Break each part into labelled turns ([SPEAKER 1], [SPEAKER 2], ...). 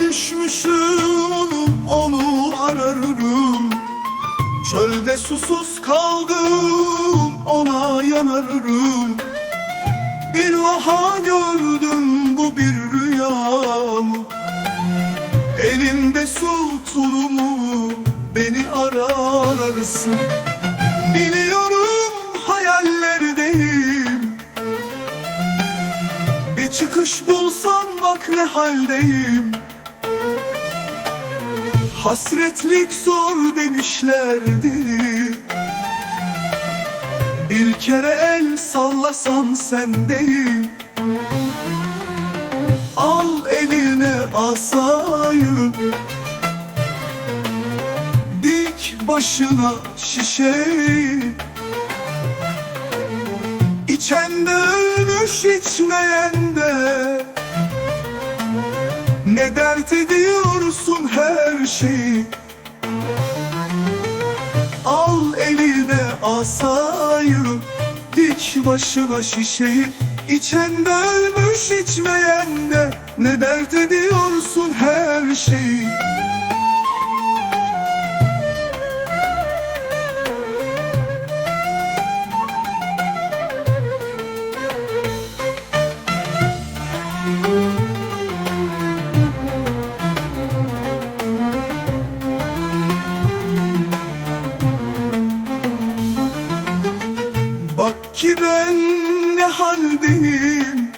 [SPEAKER 1] düşmüşüm onu ararım. Çölde susuz kaldım ona yanarım. Bir vaha gördüm bu bir rüya mı? Elimde su tulumu beni ararsın. Biliyorum hayallerdeyim. Bir çıkış bulsam bak ne haldeyim Hasretlik zor demişlerdi. Bir kere el sallasan sendeyim Al eline asayı. Dik başına şişeyi İçen de ölmüş içmeyen de Ne dert ediyorsun her şeyi? Al eline asayı Dik başına şişeyi. İçen de ölmüş içmeyen de. Ne dert ediyorsun her şeyi ki ben ne haldeyim?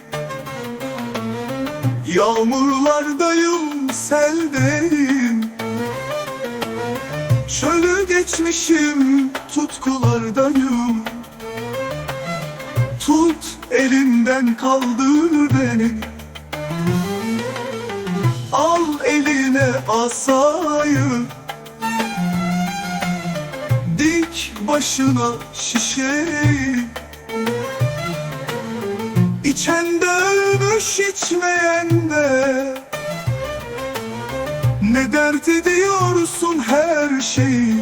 [SPEAKER 1] Yağmurlardayım, seldeyim. Çölü geçmişim, tutkulardayım. Tut elinden kaldır beni. Al eline asayı. Dik başına şişeyi İçen de ölmüş içmeyen de. Ne dert ediyorsun her şeyi